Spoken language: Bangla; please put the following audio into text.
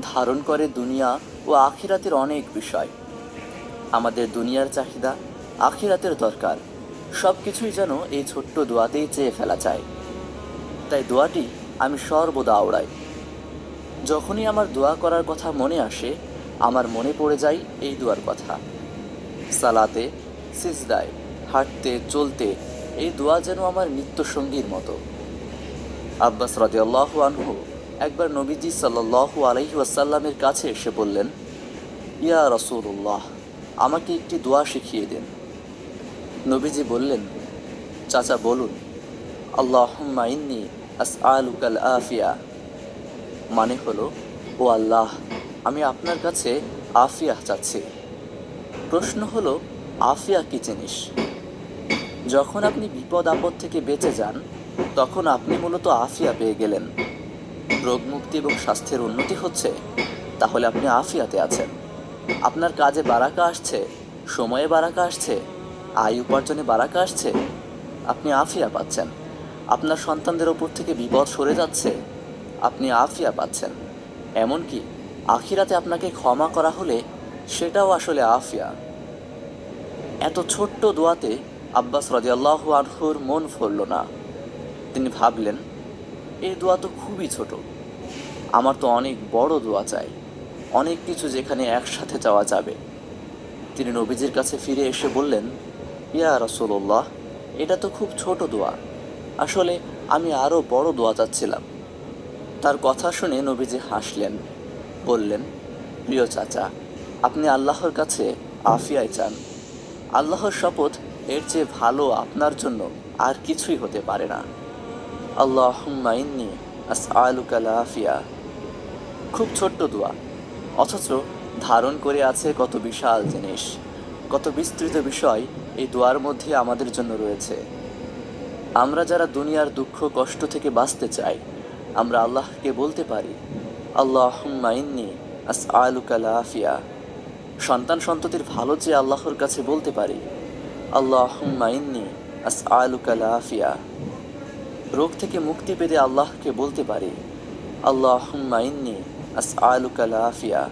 ধারণ করে দুনিয়া ও আখিরাতের অনেক বিষয়। আমাদের দুনিয়ার চাহিদা, আখিরাতের দরকার। সব কিছুই যেন এই ছোট্ট দোয়াতেই চেয়ে ফেলা যায়। তাই দোয়াটি আমি সর্বদা আওড়াই যখনই আমার দোয়া করার কথা মনে আসে, আমার মনে পড়ে যায় এই দোয়ার কথা। সালাতে, সিজদায়, হাঁটতে, চলতে এই দোয়া যেন আমার নিত্য সঙ্গীর মতো। আব্বাস রাদিয়াল্লাহু আনহু একবার নবীজি সাল্লাল্লাহু আলাইহি ওয়াসাল্লামের কাছে এসে বললেন, ইয়া রাসূলুল্লাহ, আমাকে একটি দোয়া শিখিয়ে দিন। নবীজি বললেন, চাচা, বলুন, আল্লাহুম্মা ইন্নি আসআলুকাল আফিয়া মানে হলো, ও আল্লাহ, আমি আপনার কাছে আফিয়া চাচ্ছি। প্রশ্ন হলো, আফিয়া কি জিনিস? যখন আপনি বিপদ আপদ থেকে বেঁচে যান, তখন আপনি মূলত আফিয়া পেয়ে গেলেন। রোগ মুক্তি এবং স্বাস্থ্যের উন্নতি হচ্ছে, তাহলে আপনি আফিয়াতে আছেন। আপনার কাজে বারাকা আসছে, সময়ে বারাকা আসছে, আয় উপার্জনে বারাকা আসছে, আপনি আফিয়া পাচ্ছেন। আপনার সন্তানদের ওপর থেকে বিপদ সরে যাচ্ছে, আপনি আফিয়া পাচ্ছেন। এমনকি আখিরাতে আপনাকে ক্ষমা করা হলে সেটাও আসলে আফিয়া। এত ছোট্ট দোয়াতে আব্বাস রাজিয়াল্লাহু আনহুর মন ফরল না। তিনি ভাবলেন এই দোয়া তো খুবই ছোট। আমার তো অনেক বড় দোয়া চাই। অনেক কিছু যেখানে একসাথে যাওয়া যাবে। তিনি নবীজির কাছে ফিরে এসে বললেন, ইয়া রসুল্লাহ এটা তো খুব ছোট দোয়া। আসলে আমি আরও বড় দোয়া চাচ্ছিলাম। তার কথা শুনে নবীজি হাসলেন, বললেন, প্রিয় চাচা, আপনি আল্লাহর কাছে আফিয়ায় চান। আল্লাহর শপথ এর চেয়ে ভালো আপনার জন্য আর কিছুই হতে পারে না। আল্লাহ ইন্নি আস আলুকাল আফিয়া খুব ছোট্ট দোয়া, অথচ ধারণ করে আছে কত বিশাল জিনিস, কত বিস্তৃত বিষয় এই দোয়ার মধ্যে আমাদের জন্য রয়েছে। আমরা যারা দুনিয়ার দুঃখ, কষ্ট থেকে বাঁচতে চাই, আমরা আল্লাহকে বলতে পারি আল্লাহ ইন্নি আস আলুকাল আফিয়া সন্তান সন্ততির ভালো চেয়ে আল্লাহর কাছে বলতে পারি আল্লাহ ইন্নি আস আলুকাল আফিয়া রোগ থেকে মুক্তি পেতে আল্লাহকে বলতে পারি। আল্লাহ আস আলুকাল আফিয়া